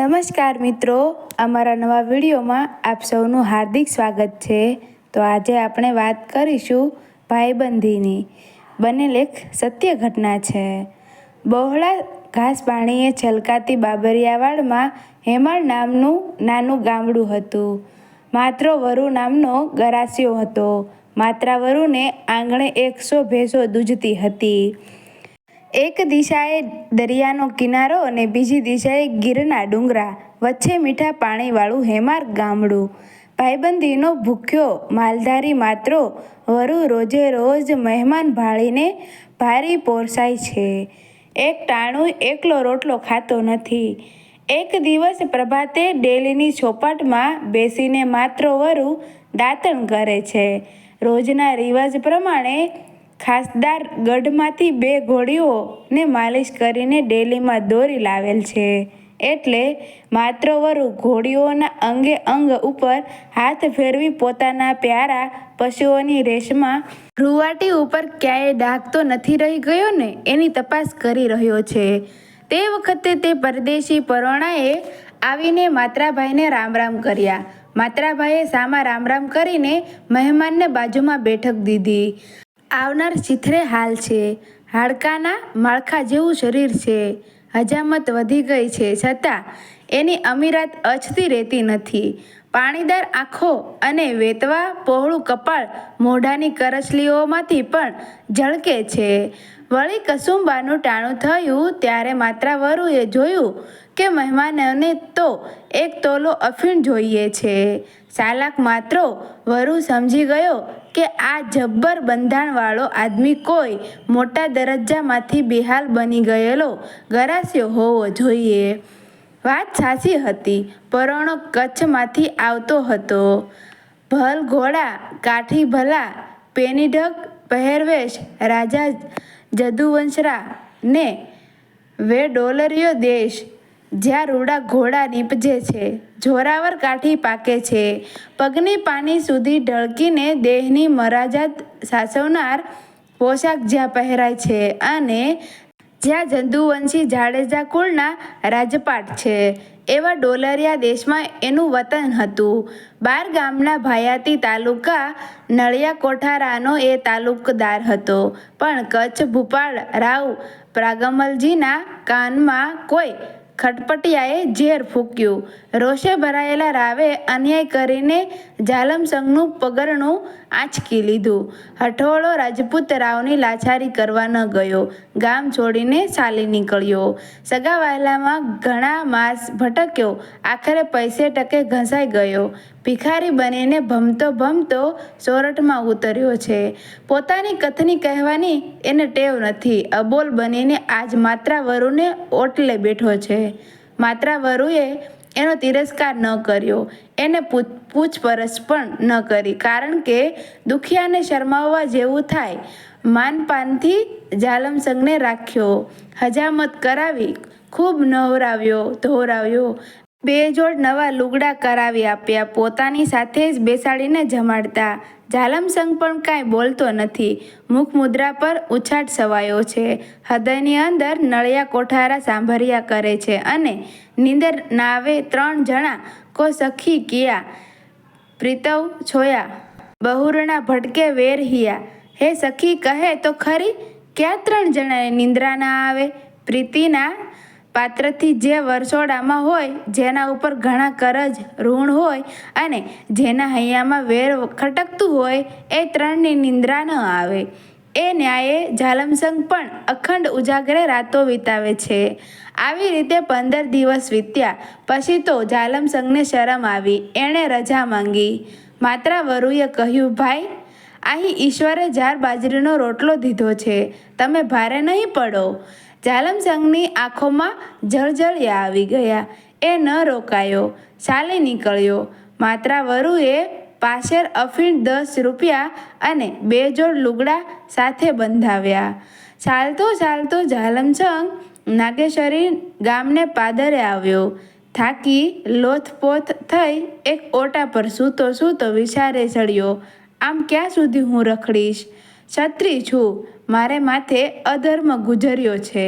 નમસ્કાર મિત્રો, અમારા નવા વિડીયોમાં આપ સૌનું હાર્દિક સ્વાગત છે. તો આજે આપણે વાત કરીશું ભાઈબંધીની. બનેલ એક સત્ય ઘટના છે. બહોળા ઘાસ પાણીએ છલકાતી બાબરિયાવાડમાં હેમાળ નામનું નાનું ગામડું હતું. માત્ર વરુ નામનો ગરાસિયો હતો. માત્ર વરુને આંગણે એકસો ભેંસો દૂજતી હતી. એક દિશાએ દરિયાનો કિનારો અને બીજી દિશાએ ગીરના ડુંગરા, વચ્ચે મીઠા પાણીવાળું હેમાર ગામડું. ભાઈબંધીનો ભૂખ્યો માલધારી માત્રો વરુ રોજે રોજ મહેમાન ભાળીને ભારી પોરસાય છે. એક ટાણું એકલો રોટલો ખાતો નથી. એક દિવસ પ્રભાતે ડેલીની ચોપાટમાં બેસીને માત્ર વરુ દાંતણ કરે છે. રોજના રિવાજ પ્રમાણે ખાસદાર ગઢમાંથી બે ઘોડીઓને માલિશ કરીને ડેલીમાં દોરી લાવેલ છે. એટલે માત્ર વરુ ઘોડીઓના અંગે અંગ ઉપર હાથ ફેરવી પોતાના પ્યારા પશુઓની રેશમાં રૂવાટી ઉપર ક્યાંય ડાઘ તો નથી રહી ગયો ને એની તપાસ કરી રહ્યો છે. તે વખતે તે પરદેશી પરોણાએ આવીને માત્રાભાઈને રામ રામ કર્યા. માત્રાભાઈએ સામા રામ રામ કરીને મહેમાનને બાજુમાં બેઠક દીધી. આવનાર ચિથરે હાલ છે. હાડકાના માળખા જેવું શરીર છે. હજામત વધી ગઈ છે. છતાં એની અમીરાત અછતી રહેતી નથી. પાણીદાર આંખો અને વેતવા પહોળું કપાળ મોઢાની કરચલીઓમાંથી પણ ઝળકે છે. વળી કસુંબાનું ટાણું થયું ત્યારે માત્રાવરુએ જોયું કે મહેમાનોને તો એક તોલો અફીણ જોઈએ છે. સાલાક માત્રો વરુ સમજી ગયો કે આ જબ્બર બંધાણવાળો આદમી કોઈ મોટા દરજ્જામાંથી બેહાલ બની ગયેલો ગરાસ્યો હોવો જોઈએ. વાત સાચી હતી, પરણો કચ્છમાંથી આવતો હતો. ભલ ઘોડા કાઠી ભલા પેનીઢક, પહેરવેશ, રાજા જદુવંશરા ને વે ડોલરિયો દેશ જ્યાં રૂડા ઘોડા નીપજે છે, જોરાવર કાઠી પાકે છે. પગની પાની સુધી ઢળકીને દેહની મરાજાત સાચવનાર પોશાક જ્યાં પહેરાય છે અને જ્યાં જંદુવંશી જાડેજા કુળના રાજપાટ છે. એવા ડોલરિયા દેશમાં એનું વતન હતું. બાર ગામના ભાયાતી તાલુકા નળિયા કોઠારાનો એ તાલુકદાર હતો. પણ કચ્છ ભૂપાળ રાવ પ્રાગમલજીના કાનમાં કોઈ ખટપટિયાએ ઝેર ફૂક્યું. રોષે ભરાયેલા રાવે અન્યાય કરીને જાલમસંગનું પગરણું આંચકી લીધું. હઠોળો રાજપૂત રાવની લાચારી કરવા ન ગયો. ગામ છોડીને ચાલી નીકળ્યો. સગા વહાલામાં ઘણા માસ ભટક્યો. આખરે પૈસે ટકે ઘસાઈ ગયો. ભિખારી બનીને ભમતો ભમતો સોરઠમાં ઉતર્યો છે. પોતાની કથની કહેવાની એને ટેવ નથી. અબોલ બનીને આજ માત્રા વરુને ઓટલે બેઠો છે. માત્રા વરુએ એનો તિરસ્કાર ન કર્યો. એને પૂછપરછ પણ ન કરી. કારણ કે દુખિયાને શરમાવવા જેવું થાય. માનપાનથી જાલમસંગને રાખ્યો. હજામત કરાવી ખૂબ નવરાવ્યો, ધોરાવ્યો. બે જોડ નવા લુગડા કરાવી આપ્યા. પોતાની સાથે જ બેસાડીને જમાડતા. જાલમસંગ પણ કાંઈ બોલતો નથી. મુખ મુદ્રા પર ઉછાટ સવાયો છે. હૃદયની અંદર નળિયા કોઠારા સાંભળ્યા કરે છે અને નીંદર નાવે ત્રણ જણા કો સખી કિયા. પ્રીતવ છોયા. બહુરણા ભટકે વેર હિયા. હે સખી કહે તો ખરી? ક્યાં ત્રણ જણાને નિંદ્રા ના આવે? પ્રીતિના પાત્રથી જે વરસોડામાં હોય, જેના ઉપર ઘણા કરજ, ઋણ હોય અને જેના હૈયામાં વેર ખટકતું હોય, એ ત્રણની નિંદ્રા ન આવે. એ ન્યાયે જાલમસંગ પણ અખંડ ઉજાગરે રાતો વિતાવે છે. આવી રીતે પંદર દિવસ વીત્યા, પછી તો જાલમસંગને શરમ આવી, એણે રજા માંગી. માત્ર વરુએ કહ્યું, ભાઈ અહીં ઈશ્વરે જાર બાજરીનો રોટલો દીધો છે. તમે ભારે નહીં પડો. જાલમસંગની આંખોમાં જળજળિયા આવી ગયા. એ ન રોકાયો. ચાલી નીકળ્યો. માત્રા વરુએ પાછળ અફીણ દસ રૂપિયા અને બે જોડ લુગડા સાથે બંધાવ્યા. ચાલતો ચાલતો જાલમસંગ નાગેશ્વરી ગામને પાદરે આવ્યો. થાકી લોથપોથ થઈ એક ઓટા પર સૂતો સૂતો વિચારે ચડ્યો. આમ ક્યાં સુધી હું રખડીશ? છત્રી છું. મારે માથે અધર્મ ગુજર્યો છે.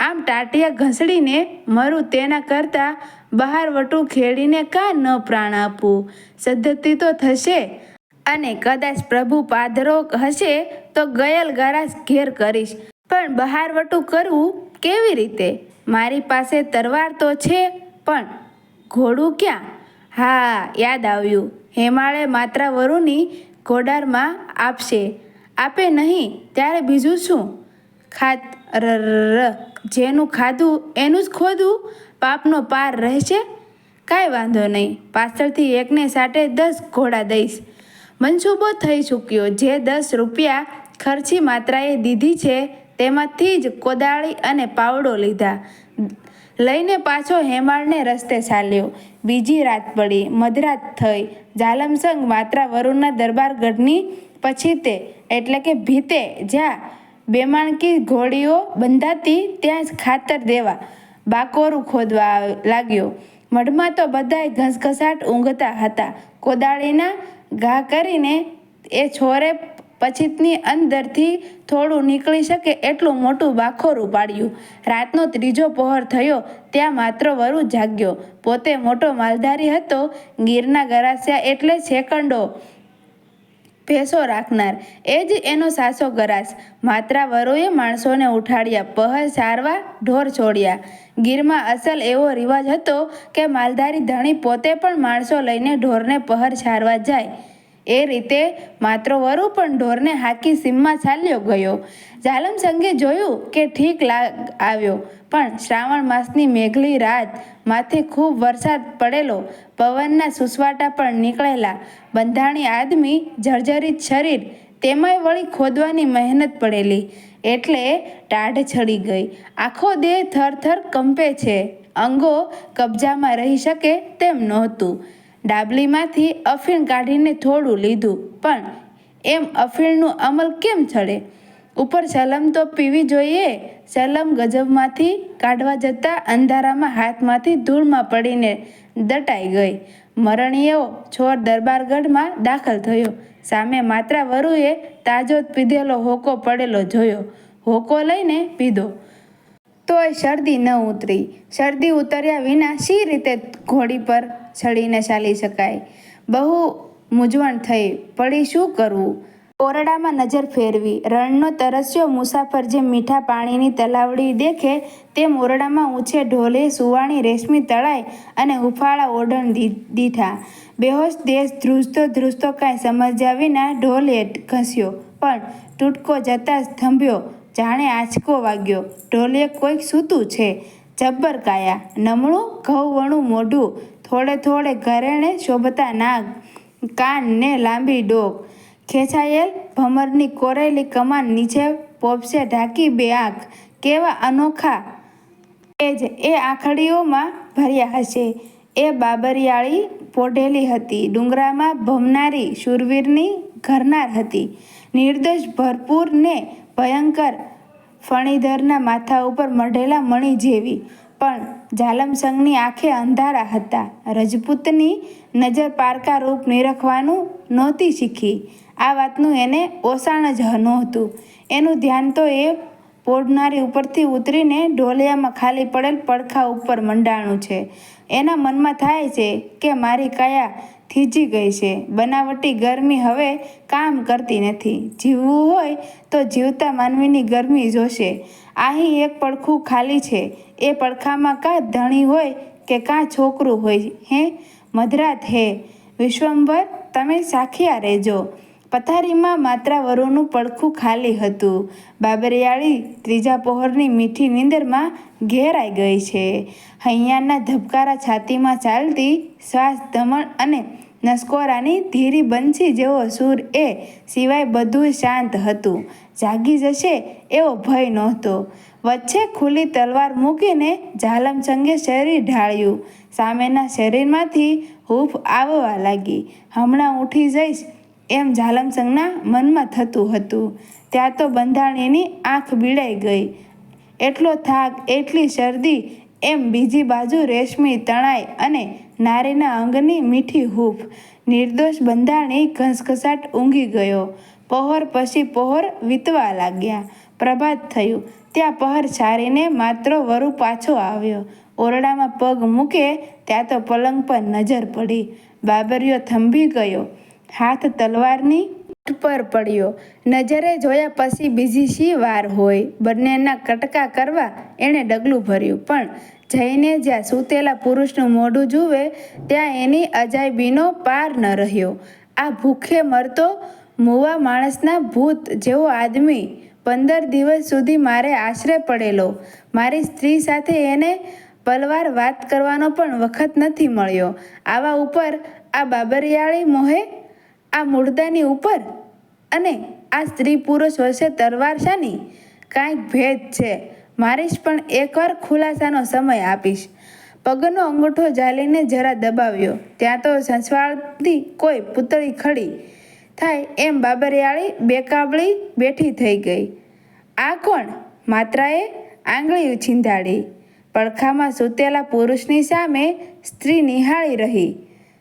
આમ ટાટિયા ઘસડીને મરું તેના કરતાં બહાર વટું ખેડીને કાં ન પ્રાણ આપવું સદ્ધતિ તો થશે. અને કદાચ પ્રભુ પાધરો હશે તો ગયલ ગરાસ ઘેર કરીશ. પણ બહાર વટું કરવું કેવી રીતે? મારી પાસે તરવાર તો છે, પણ ઘોડું ક્યાં? હા, યાદ આવ્યું. હેમાળે માત્ર વરુની ઘોડારમાં આપશે. આપે નહીં, ત્યારે બીજું શું? ખાત ર. જેનું ખાધું એનું જ ખોદું પાપનો પાર રહેશે? કાંઈ વાંધો નહીં, પાછળથી એકને સાટે દસ ઘોડા દઈશ. મનસૂબો થઈ ચૂક્યો, જે દસ રૂપિયા ખર્ચી માત્રાએ દીધી છે, તેમાંથી જ કોદાળી અને પાવડો લીધા. લઈને પાછો હેમાળને રસ્તે ચાલ્યો. બીજી રાત પડી, મધરાત થઈ. જાલમસંગ માત્રા વરુણના દરબારગઢની પછી તે, એટલે કે ભીતે, જ્યાં બેમાણકી ઘોડીઓ બંધાતી ત્યાં જ ખાતર દેવા, બાકોરું ખોદવા લાગ્યો. મઢમાં તો બધાય ઘસઘસાટ ઊંઘતા હતા. કોદાળીના ઘા કરીને એ છોરે પછીતની અંદરથી થોડું નીકળી શકે એટલું મોટું બાખોરું પાડ્યું. રાતનો ત્રીજો પહોર થયો, ત્યાં માત્ર વરુ જાગ્યો. પોતે મોટો માલધારી હતો, ગીરના ગરાસિયા એટલે સેકંડો ભેંસો રાખનાર. એ જ એનો સાસો ગરાસ. માત્રા વરોએ માણસોને ઉઠાડ્યા પહર સારવા ઢોર છોડ્યા. ગીરમાં અસલ એવો રિવાજ હતો કે માલધારી ધણી પોતે પણ માણસો લઈને ઢોરને પહર સારવા જાય. એ રીતે માત્ર વરુ પણ ઢોરને હાકી સીમમાં ચાલ્યો ગયો. જાલમ સંગે જોયું કે ઠીક લાગ આવ્યો, પણ શ્રાવણ માસની મેઘલી રાત માથે ખૂબ વરસાદ પડેલો. પવનના સુસવાટા પણ નીકળેલા. બંધાણી આદમી જર્જરિત શરીર, તેમાંય વળી ખોદવાની મહેનત પડેલી. એટલે ટાઢ ચડી ગઈ. આખો દેહ થરથર કંપે છે. અંગો કબજામાં રહી શકે તેમ નહોતું. ડાબલીમાંથી અફીણ કાઢીને થોડું લીધું. પણ એમ અફીણનું અમલ કેમ ચડે ઉપર સલમ તો પીવી જોઈએ. સલમ ગજબમાંથી કાઢવા જતાં અંધારામાં હાથમાંથી ધૂળમાં પડીને દટાઈ ગઈ. મરણીયો છોર દરબારગઢમાં દાખલ થયો. સામે માત્રા વરુએ તાજો પીધેલો હોકો પડેલો જોયો. હોકો લઈને પીધો. તોય શરદી ન ઉતરી. શરદી ઉતર્યા વિના શી રીતે ઘોડી પર ચડીને ચાલી શકાય? બહુ મૂંઝવણ થઈ. પડી શું કરવું? ઓરડામાં નજર ફેરવી. રણનો તરસ્યો મુસાફર જેમ મીઠા પાણીની તલાવડી દેખે, તેમ ઓરડામાં ઊંચે ઢોલે સુવાણી રેશમી તળાઈ અને હુફાળા ઓઢણ દીઠા. બેહોશ દેશ ધ્રુજતો ધ્રુજતો કાંઈ સમજ્યા વિના ઢોલે ઘસ્યો. પણ ટૂટકો જતાં સ્થંભ્યો જાણે આંચકો વાગ્યો. ઢોલિયે કોઈક સૂતું છે. જબ્બર કાયા. નમણું, ઘઉંવણું મોઢું. થોડે થોડે ઘરેણે શોભતા નાગ. કાન ને લાંબી ડોક. ખેંચાયેલ ભમરની કોરેલી કમાન નીચે પોપસે ઢાંકી બે આંખ. કેવા અનોખા. એજ એ આંખડીઓમાં ભર્યા હશે. એ બાબરિયાળી પોઢેલી હતી. ડુંગરામાં ભમનારી શૂરવીરની ઘરનાર હતી. નિર્દોષ ભરપૂર ને ભયંકર ફણીધરના માથા ઉપર મઢેલા મણી જેવી. પણ જાલમસંગની આંખે અંધારા હતા. રજપૂતની નજર પારકા રૂપ નિરખવાનું નહોતી શીખી. આ વાતનું એને ઓસાણ જ નહોતું. એનું ધ્યાન તો એ પોડનારી ઉપરથી ઉતરીને ઢોલિયામાં ખાલી પડેલ પડખા ઉપર મંડાણું છે. એના મનમાં થાય છે કે મારી કાયા થીજી ગઈ છે. બનાવટી ગરમી હવે કામ કરતી નથી. જીવવું હોય તો જીવતા માનવીની ગરમી જોશે. અહીં એક પડખું ખાલી છે. એ પડખામાં કાં ધણી હોય કે કાં છોકરું હોય, હે? મધરાત હે. વિશ્વંભર, તમે સાખિયા રહેજો. પથારીમાં માત્રાવરોનું પડખું ખાલી હતું. બાબરિયાળી ત્રીજા પહોરની મીઠી નીંદરમાં ઘેરાઈ ગઈ છે. હૈયાના ધબકારા છાતીમાં ચાલતી શ્વાસ ધમણ અને નસકોરાની ધીરી બંસી જેવો સૂર એ સિવાય બધું શાંત હતું. જાગી જશે એવો ભય નહોતો. વચ્ચે ખુલ્લી તલવાર મૂકીને ઝાલમચંગે શરીર ઢાળ્યું. સામેના શરીરમાંથી હૂફ આવવા લાગી. હમણાં ઉઠી જઈશ એમ ઝાલમસંગના મનમાં થતું હતું. ત્યાં તો બંધાણીની આંખ બીડાઈ ગઈ. એટલો થાક, એટલી શરદી, એમ બીજી બાજુ રેશમી તણાઈ અને નારીના અંગની મીઠી હૂફ. નિર્દોષ બંધાણી ઘસઘસાટ ઊંઘી ગયો. પહોર પછી પહોર વીતવા લાગ્યા. પ્રભાત થયું. ત્યાં પહર છારીને માત્ર વરુ પાછો આવ્યો. ઓરડામાં પગ મૂકે ત્યાં તો પલંગ પર નજર પડી. બાબરિયો થંભી ગયો. હાથ તલવારની પર પડ્યો. નજરે જોયા પછી બીજી શી વાર હોય? બંનેના કટકા કરવા એણે ડગલું ભર્યું. પણ જઈને જ્યાં સૂતેલા પુરુષનું મોઢું જુએ, ત્યાં એની અજાયબીનો પાર ન રહ્યો. આ ભૂખે મરતો મુવા માણસના ભૂત જેવો આદમી પંદર દિવસ સુધી મારે આશરે પડેલો. મારી સ્ત્રી સાથે એને પલવાર વાત કરવાનો પણ વખત નથી મળ્યો. આવા ઉપર આ બાબરિયાળી મોહે આ મુર્દાની ઉપર અને આ સ્ત્રી પુરુષ વચ્ચે તરવાર શાની કાંઈક ભેદ છે. મારીશ પણ એકવાર ખુલાસાનો સમય આપીશ. પગનો અંગૂઠો જાલીને જરા દબાવ્યો. ત્યાં તો સંસવાળતી કોઈ પૂતળી ખડી થાય એમ બાબરિયાળી બેકાબળી બેઠી થઈ ગઈ. આ કોણ? માત્રાએ આંગળી ઉછીંધાડી પડખામાં સૂતેલા પુરુષની સામે સ્ત્રી નિહાળી રહી.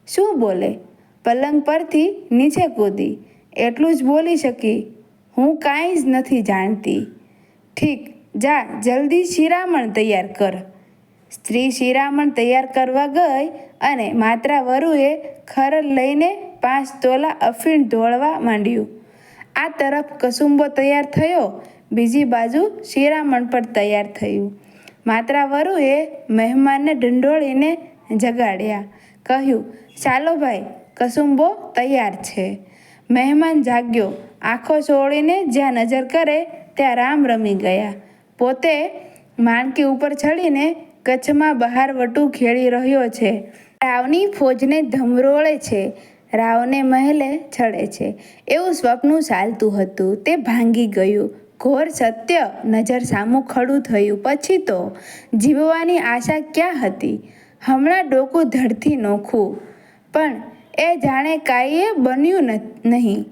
શું બોલે? પલંગ પરથી નીચે કૂદી. એટલું જ બોલી શકી, હું કાંઈ જ નથી જાણતી. ઠીક, જા, જલ્દી શિરામણ તૈયાર કર. સ્ત્રી શિરામણ તૈયાર કરવા ગઈ અને માત્રા વરુએ ખરલ લઈને પાંચ તોલા અફીણ ઢોળવા માંડ્યું. આ તરફ કસુંબો તૈયાર થયો, બીજી બાજુ શિરામણ પર તૈયાર થયું. માત્રા વરુએ મહેમાનને ઢંઢોળીને જગાડ્યા, કહ્યું, ચાલો ભાઈ કસુંબો તૈયાર છે. મહેમાન જાગ્યો. આંખો છોડીને જ્યાં નજર કરે ત્યાં રામ રમી ગયા. પોતે માણકી ઉપર ચડીને કચ્છમાં બહાર વટું ખેડી રહ્યો છે. રાવની ફોજને ધમરોળે છે. રાવને મહેલે ચડે છે. એવું સ્વપ્નું ચાલતું હતું. તે ભાંગી ગયું. ઘોર સત્ય નજર સામું ખડું થયું. પછી તો જીવવાની આશા ક્યાં હતી? હમણાં ડોકું ધડથી નોખું. પણ એ જાણે કાંઈએ બન્યું નહીં.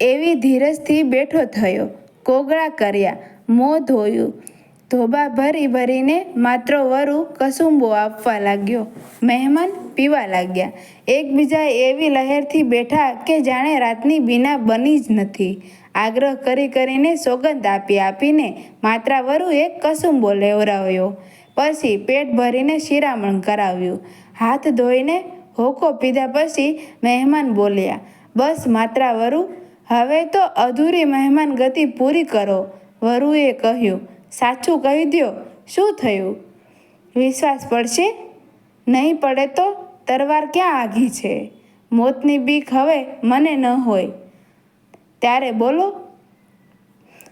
એવી ધીરજથી બેઠો થયો. કોગળા કર્યા. મોં ધોયું. ધોબા ભરી ભરીને માત્ર વરુ કસુંબો આપવા લાગ્યો. મહેમાન પીવા લાગ્યા. એકબીજા એવી લહેરથી બેઠા કે જાણે રાતની બીના બની જ નથી. આગ્રહ કરી કરીને સોગંદ આપી આપીને માત્રા વરુએ કસુંબો લેવરાવ્યો પછી પેટ ભરીને શિરામણ કરાવ્યું. હાથ ધોઈને હોકો પીધા પછી મહેમાન બોલ્યા, બસ માત્રા વરુ, હવે તો અધૂરી મહેમાન ગતિ પૂરી કરો. વરુએ કહ્યું, સાચું કહી દ્યો, શું થયું? વિશ્વાસ પડશે? નહીં પડે તો તરવાર ક્યાં આઘી છે? મોતની બીક હવે મને ન હોય. ત્યારે બોલો.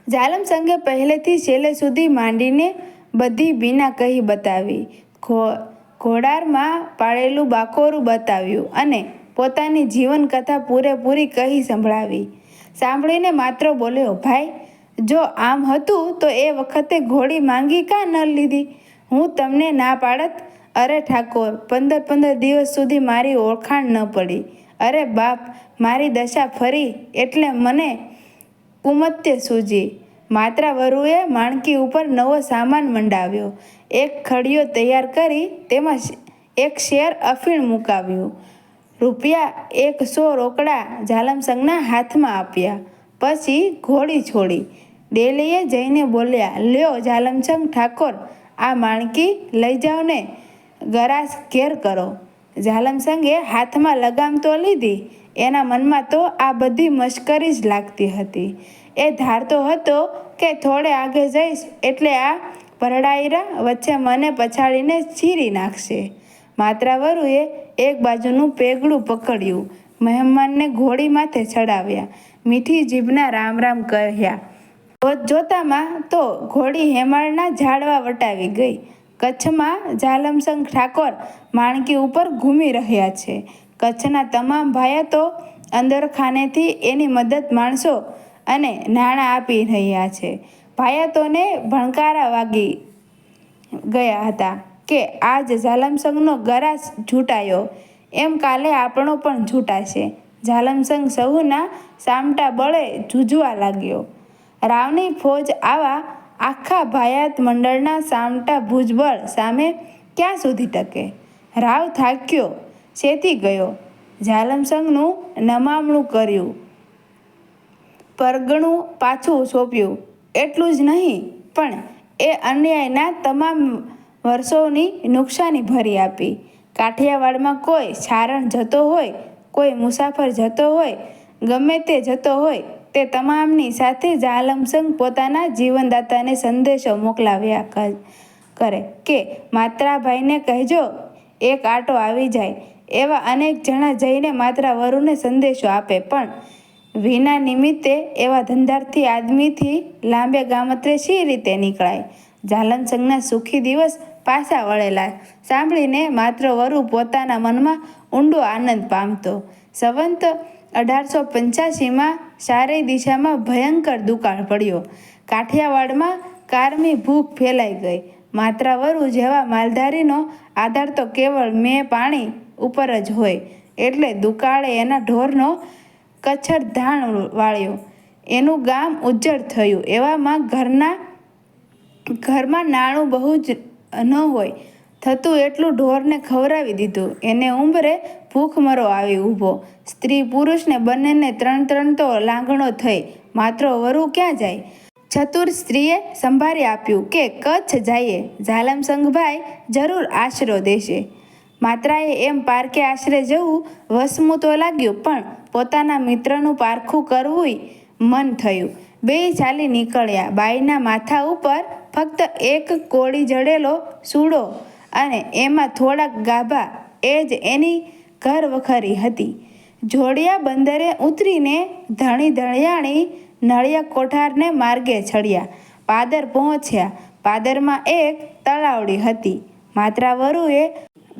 જાલમ સંઘે પહેલેથી છેલ્લે સુધી માંડીને બધી બીના કહી બતાવી. ઘો ઘોડારમાં પાળેલું બાકોરું બતાવ્યું અને પોતાની જીવન કથા પૂરેપૂરી કહી સંભળાવી. સાંભળીને માત્ર બોલ્યો, ભાઈ, જો આમ હતું તો એ વખતે ઘોડી માંગી કાં ન લીધી? હું તમને ના પાડત? અરે ઠાકોર, પંદર પંદર દિવસ સુધી મારી ઓળખાણ ન પડી. અરે બાપ, મારી દશા ફરી એટલે મને કુમત્ય સૂજી. માત્રા વરુએ માણકી ઉપર નવો સામાન મંડાવ્યો. એક ખડીયો તૈયાર કરી તેમાં એક શેર અફીણ મુકાવ્યું. રૂપિયા એકસો રોકડા જાલમસંગના હાથમાં આપ્યા. પછી ઘોડી છોડી. ડેલીએ જઈને બોલ્યા, લ્યો જાલમસંગ ઠાકોર, આ માણકી લઈ જાઓ ને ગરાસ ઘેર કરો. જાલમસંગે હાથમાં લગામ તો લીધી. એના મનમાં તો આ બધી મશ્કરી જ લાગતી હતી. એ ધારતો હતો કે થોડે આગે જઈશ એટલે આ ભરડાઈરા વચ્ચે મને પછાડીને ચીરી નાખશે. માત્રાવરુએ એક બાજુનું પેગડું પકડ્યું. મહેમાનને ઘોડી માથે ચડાવ્યા. મીઠી જીભના રામ રામ કહ્યા જોત જોતામાં તો ઘોડી હેમાળના ઝાડવા વટાવી ગઈ. કચ્છમાં ઝાલમસંગ ઠાકોર માણકી ઉપર ઘૂમી રહ્યા છે. કચ્છના તમામ ભાયતો અંદરખાનેથી એની મદદ માણસો અને નાણાં આપી રહ્યા છે. ભાયાતોને ભણકારા વાગી ગયા હતા કે આજ ઝાલમસંગનો ગરાસ છૂટાયો એમ કાલે આપણો પણ છૂટાશે ઝાલમસંગ સહુના સામટા બળે જૂજવા લાગ્યો. રાવની ફોજ આવા આખા ભાયાત મંડળના સામટા ભુજબળ સામે ક્યાં સુધી ટકે? રાવ થાક્યો શેતી ગયો. ઝાલમસંગનું નમામણું કર્યું. પરગણું પાછું સોંપ્યું. એટલું જ નહીં, પણ એ અન્યાયના તમામ વર્ષોની નુકસાની ભરી આપી. કાઠિયાવાડમાં કોઈ સારણ જતો હોય, કોઈ મુસાફર જતો હોય, ગમે તે જતો હોય, તે તમામની સાથે જાલમસંગ પોતાના જીવનદાતાને સંદેશો મોકલાવ્યા કરે કે, માત્રાભાઈને કહેજો, એક આટો આવી જાય. એવા અનેક જણા જઈને માત્રા વરુને સંદેશો આપે, પણ વિના નિમિત્તે એવા ધંધાર્થી આદમીથી લાંબે ગામત્રે શી રીતે નીકળાય? જાલનસંગના સુખી દિવસ પાછા વળેલા. સાંભળીને માત્ર વરુ પોતાના મનમાં ઊંડો આનંદ પામતો. સંવંત અઢારસો પંચ્યાસીમાં ચારેય દિશામાં ભયંકર દુકાળ પડ્યો. કાઠિયાવાડમાં કારમી ભૂખ ફેલાઈ ગઈ. માત્રાવરુ જેવા માલધારીનો આધાર તો કેવળ મેં પાણી ઉપર જ હોય. એટલે દુકાળે એના ઢોરનો કચ્છર ધાણ વાળ્યો. એનું ગામ ઉજ્જડ થયું. એવામાં ઘરના, ઘરમાં નાણું બહુ જ ન હોય. થતું એટલું ઢોરને ખવડાવી દીધું. એને ઉંબરે ભૂખમરો આવી ઊભો. સ્ત્રી પુરુષને બંનેને ત્રણ ત્રણ તો લાંગણો થઈ. માત્ર વરુ ક્યાં જાય? ચતુર સ્ત્રીએ સંભાળી આપ્યું કે, કચ્છ જઈએ. ઝાલમસંગભાઈ જરૂર આશરો દેશે. માત્રાએ એમ પારકે આશરે જવું વસમું તો લાગ્યું, પણ પોતાના મિત્રનું પારખું કરવું મન થયું. બે ચાલી નીકળ્યા. બાઈના માથા ઉપર ફક્ત એક કોળી જડેલો સૂડો અને એમાં થોડાક ગાભા, એ જ એની ઘર વખરી હતી. જોડિયા બંદરે ઉતરીને ધણી ધણિયાણી નળિયા કોઠારને માર્ગે ચડ્યા. પાદર પહોંચ્યા. પાદરમાં એક તળાવડી હતી. માત્રાવરુએ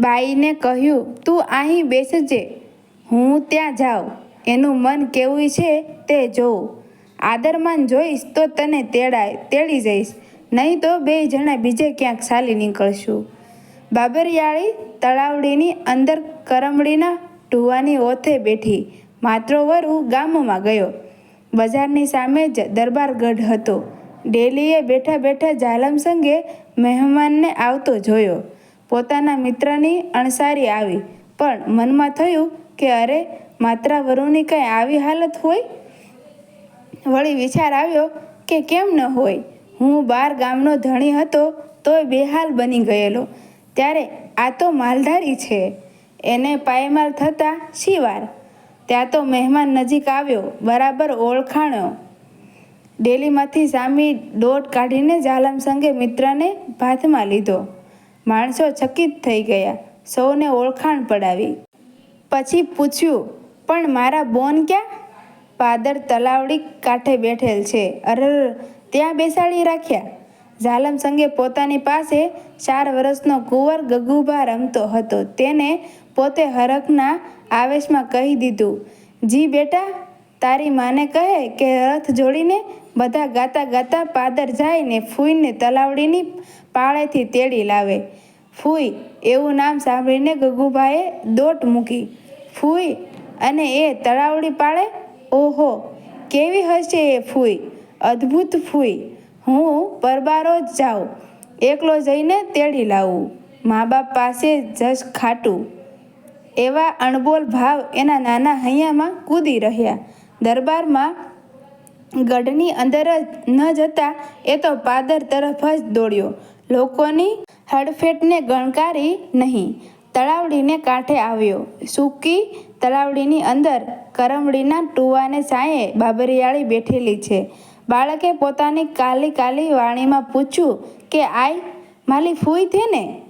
બાઈને કહ્યું, તું અહીં બેસજે, હું ત્યાં જાઉં. એનું મન કેવું છે તે જોઉં. આદરમાન જોઈશ તો તને તેડાય, તેડી જઈશ, નહીં તો બે જણા બીજે ક્યાંક ચાલી નીકળશું. બાબરિયાળી તળાવડીની અંદર કરમડીના ઢુવાની ઓથે બેઠી માત્રો વરુ ગામમાં ગયો. બજારની સામે જ દરબારગઢ હતો. ડેલીએ બેઠા બેઠા જાલમ સંગે મહેમાનને આવતો જોયો. પોતાના મિત્રની અણસારી આવી. પણ મનમાં થયું કે અરે, માત્રા વરુની કંઈ આવી હાલત હોય? વળી વિચાર આવ્યો કે કેમ ન હોય? હું બાર ગામનો ધણી હતો તોય બેહાલ બની ગયેલો. ત્યારે આ તો માલધારી છે. એને પાયમાલ થતાં શિવાર. ત્યાં તો મહેમાન નજીક આવ્યો, બરાબર ઓળખાણ્યો ડેલીમાંથી સામી દોટ કાઢીને જાલમ સંગે મિત્રને ભાથમાં લીધો. માણસો ચકિત થઈ ગયા. સૌને ઓળખાણ પડાવી. પછી પૂછ્યું, પણ મારા બોન ક્યાં? પાદર તલાવડી કાંઠે બેઠેલ છે. અરર, ત્યાં બેસાડી રાખ્યા. ઝાલમ સંગે પોતાની પાસે ચાર વર્ષનો કુંવર ગગુભા રમતો હતો. તેને પોતે હરખના આવેશમાં કહી દીધું, જી બેટા, તારી માને કહે કે રથ જોડીને બધા ગાતા ગાતા પાદર જાય ને ફૂઈને તલાવડીની પાળેથી તેડી લાવે. ફૂઈ એવું નામ સાંભળીને ગગુભાઈએ દોટ મૂકી. ફૂઈ અને એ તળાવડી પાળે? ઓહો, કેવી હશે એ ફૂઈ? અદ્ભુત ફૂઈ. હું પરબારો જ જાઉં, એકલો જઈને તેડી લાવું. મા બાપ પાસે જશ ખાટું. એવા અણબોલ ભાવ એના નાના હૈયામાં કૂદી રહ્યા. દરબારમાં ગઢની અંદર જ ન જતા એ તો પાદર તરફ જ દોડ્યો. લોકોની હડફેટને ગણકારી નહીં. તળાવડીને કાંઠે આવ્યો. સૂકી તળાવડીની અંદર કરમડીના ટુવાને સાંયે બાબરિયાળી બેઠેલી છે. બાળકે પોતાની કાલી કાલી વાણીમાં પૂછ્યું કે આઈ માલી ફૂઈ થે ને?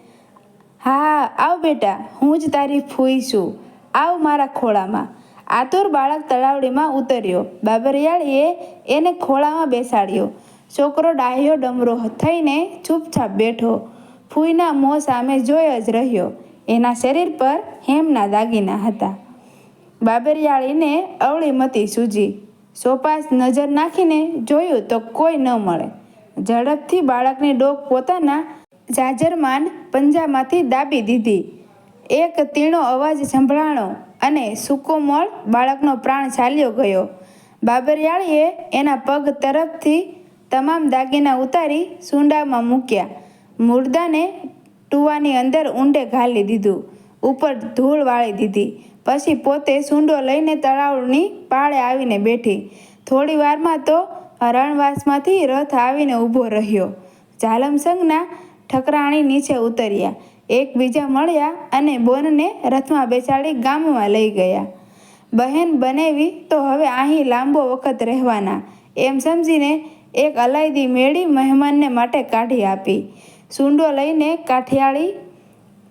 હા, આવ બેટા, હું જ તારી ફૂઈ છું. આવ મારા ખોળામાં. આતુર બાળક તળાવડીમાં ઉતર્યો. બાબરિયાળીએ એને ખોળામાં બેસાડ્યો. છોકરો ડાહ્યો ડમરો થઈને ચૂપચાપ બેઠો. ફૂઈના મોં સામે જોઈ જ રહ્યો. એના શરીર પર હેમના દાગીના હતા. બાબરિયાળીને અવળી મતી સૂજી. સોપાસ નજર નાખીને જોયું તો કોઈ ન મળે. ઝડપથી બાળકની ડોક પોતાના જાજરમાન પંજામાંથી દાબી દીધી. એક તીણો અવાજ સંભળાણો અને સૂકોમળ બાળકનો પ્રાણ ચાલ્યો ગયો. બાબરિયાળીએ એના પગ તરફથી તમામ દાગીના ઉતારી સુંડામાં મૂક્યા. મુર્દાને ટુવાની અંદર ઊંડે ઘાલી દીધું, ઉપર ધૂળ વાળી દીધી. પછી પોતે સૂંડો લઈને તળાવની પાળે આવીને બેઠી. થોડી વારમાં તો રણવાસમાંથી રથ આવીને ઊભો રહ્યો. ઝાલમસંગના ઠકરાણી નીચે ઉતર્યા. એકબીજા મળ્યા અને બોનને રથમાં બેસાડી ગામમાં લઈ ગયા. બહેન બનેવી તો હવે અહીં લાંબો વખત રહેવાના. એમ સમજીને એક અલાયદી મેળી મહેમાનને માટે કાઢી આપી. સૂંડો લઈને કાઠિયાળી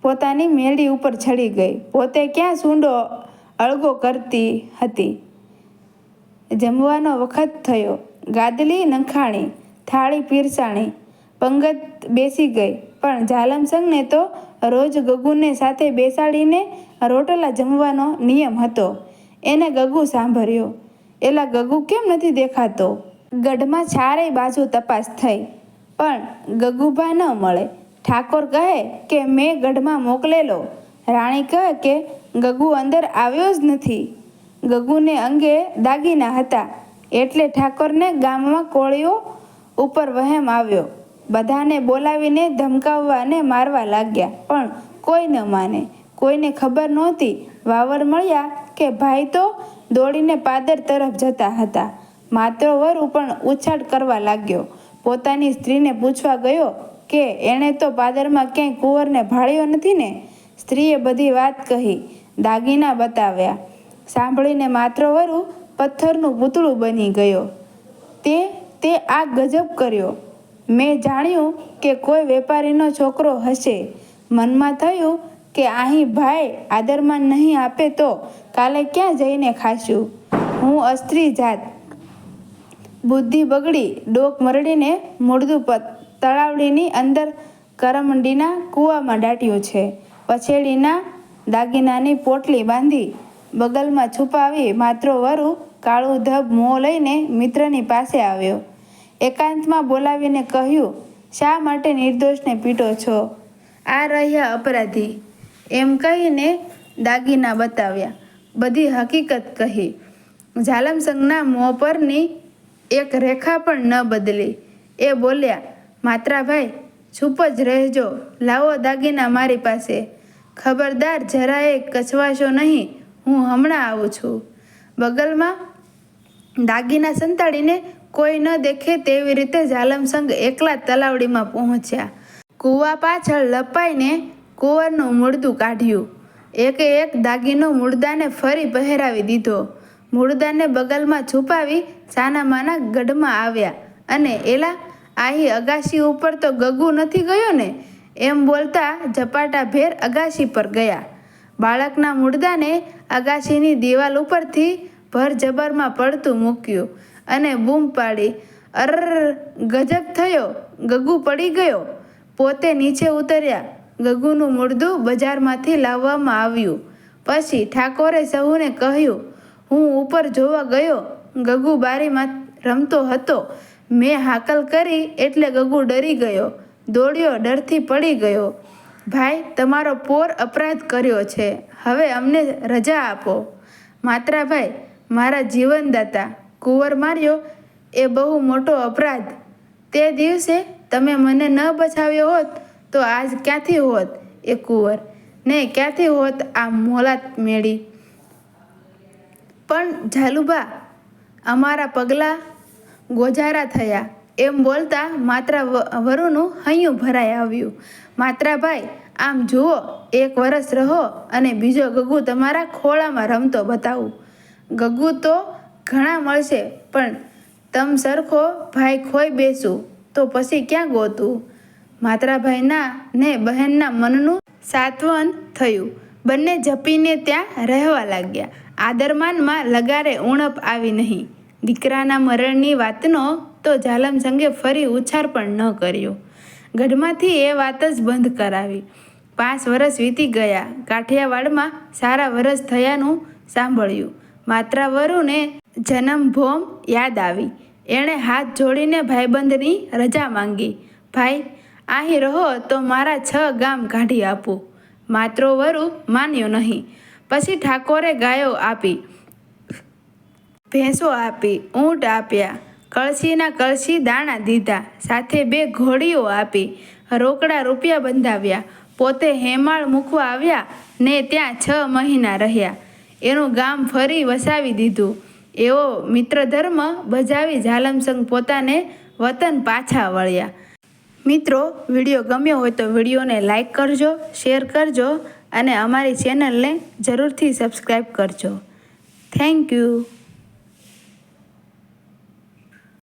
પોતાની મેળી ઉપર ચડી ગઈ. પોતે ક્યાં સૂંડો અળગો કરતી હતી? જમવાનો વખત થયો. ગાદલી નંખાણી, થાળી પીરસાણી, પંગત બેસી ગઈ. પણ જાલમસંગને તો રોજ ગગુને સાથે બેસાડીને રોટલા જમવાનો નિયમ હતો. એને ગગુ સાંભળ્યો. એલા ગગુ કેમ નથી દેખાતો? ગઢમાં ચારેય બાજુ તપાસ થઈ, પણ ગગુભા ન મળે. ઠાકોર કહે કે, મેં ગઢમાં મોકલેલો. રાણી કહે કે, ગગુ અંદર આવ્યો જ નથી. ગગુને અંગે દાગીના હતા, એટલે ઠાકોરને ગામમાં કોળીઓ ઉપર વહેમ આવ્યો. બધાને બોલાવીને ધમકાવવા અને મારવા લાગ્યા, પણ કોઈ ન માને. કોઈને ખબર નહોતી, વાવર મળ્યા કે ભાઈ તો દોડીને પાદર તરફ જતા હતા. માત્ર વરુ પણ ઉછાળ કરવા લાગ્યો. પોતાની સ્ત્રીને પૂછવા ગયો કે, એણે તો પાદરમાં ક્યાંય કુંવરને ભાળ્યો નથી ને? સ્ત્રીએ બધી વાત કહી, દાગીના બતાવ્યા. સાંભળીને માત્ર વરુ પથ્થરનું પૂતળું બની ગયો. તે તે આ ગજબ કર્યો. મેં જાણ્યું કે કોઈ વેપારીનો છોકરો હશે. મનમાં થયું કે અહીં ભાઈ આદરમાં નહીં આપે તો કાલે ક્યાં જઈને ખાશું? હું અસ્ત્રી જાત. બુદ્ધિ બગડી ડોક મરડીને મૂળદું તળાવડીની અંદર કરમંડીના કૂવામાં દાટ્યું છે. પછેડીના દાગીનાની પોટલી બાંધી બગલમાં છુપાવી માત્ર વરુ કાળું ધબ મોં લઈને મિત્રની પાસે આવ્યો. એકાંતમાં બોલાવીને કહ્યું, શા માટે નિર્દોષને પીટો છો? આ રહ્યા અપરાધી. એમ કહીને દાગીના બતાવ્યા. બધી હકીકત કહી. ઝાલમસંગના મોં પરની એક રેખા પણ ન બદલી. એ બોલ્યા, માત્રાભાઈ ચૂપ જ રહેજો. લાવો દાગીના મારી પાસે. ખબરદાર જરાએ કચવાશો નહીં. હું હમણાં આવું છું. બગલમાં દાગીના સંતાડીને કોઈ ન દેખે તેવી રીતે ઝાલમસંગ એકલા તલાવડીમાં પહોંચ્યા. કૂવા પાછળ લપાઈને કુંવરનું મૂળદું કાઢ્યું. એકે એક દાગીનો મૂળદાને ફરી પહેરાવી દીધો. મૂળદાને બગલમાં છુપાવી સાનામાના ગઢમાં આવ્યા. અને એલા, આહી અગાશી ઉપર તો ગગુ નથી ગયો ને? એમ બોલતા ઝપાટા ભેર અગાશી પર ગયા. બાળકના મૂળદાને અગાશીની દિવાલ ઉપરથી ભર જબરમાં પડતું મૂક્યું અને બૂમ પાડી અર ગજબ થયો, ગગુ પડી ગયો. પોતે નીચે ઉતર્યા. ગગુનું મૂળદું બજારમાંથી લાવવામાં આવ્યું. પછી ઠાકોરે સહુને કહ્યું હું ઉપર જોવા ગયો, ગગુ બારીમાં રમતો હતો. મેં હાકલ કરી એટલે ગગુ ડરી ગયો, દોડ્યો ડરથી પડી ગયો. ભાઈ, તમારો પોર અપરાધ કર્યો છે. હવે અમને રજા આપો. માત્રાભાઈ, મારા જીવનદાતા, કુંવર માર્યો એ બહુ મોટો અપરાધ. તે દિવસે તમે મને ન બચાવ્યો હોત તો આજ ક્યાંથી હોત એ કુંવર? ને ક્યાંથી હોત આ મોલાત મેળી? પણ ઝાલુબા, અમારા પગલાં ગોજારા થયા. એમ બોલતા માત્રા વરુનું હૈયું ભરાઈ આવ્યું. માત્રાભાઈ, આમ જુઓ, એક વરસ રહો અને બીજો ગગુ તમારા ખોળામાં રમતો બતાવું. ગગુ તો ઘણા મળશે, પણ તમ સરખો ભાઈ ખોઈ બેસું, તો પછી ક્યાં ગોતું? માત્રાભાઈના ને બહેનના મનનું સાત્વન થયું. બંને જપીને ત્યાં રહેવા લાગ્યા. આદરમાનમાં લગારે ઉણપ આવી નહીં. દીકરાના મરણની વાતનો તો ઝાલમસંગે ફરી ઉછાર પણ ન કર્યો. ગઢમાંથી એ વાત જ બંધ કરાવી. પાંચ વર્ષ વીતી ગયા. કાઠિયાવાડમાં સારા વરસ થયાનું સાંભળ્યું. માત્ર વરુને જન્મભોમ યાદ આવી. એણે હાથ જોડીને ભાઈબંધની રજા માંગી. ભાઈ અહીં રહો તો મારા છ ગામ કાઢી આપું માત્રો વરુ માન્યો નહીં. પછી ઠાકોરે ગાયો આપી, ભેંસો આપી, ઊંટ આપ્યા, કળશીના કળશી દાણા દીધા, સાથે બે ઘોડીઓ આપી, રોકડા રૂપિયા બંધાવ્યા, પોતે હેમાળ મૂકવા આવ્યા ને ત્યાં છ મહિના રહ્યા. એનું ગામ ફરી વસાવી દીધું. એવો મિત્રધર્મ બજાવી ઝાલમસંગ પોતાને વતન પાછા વળ્યા. મિત્રો, વીડિયો ગમ્યો હોય તો વિડીયોને લાઈક કરજો, શેર કરજો અને અમારી ચેનલને જરૂરથી સબસ્ક્રાઈબ કરજો. Thank you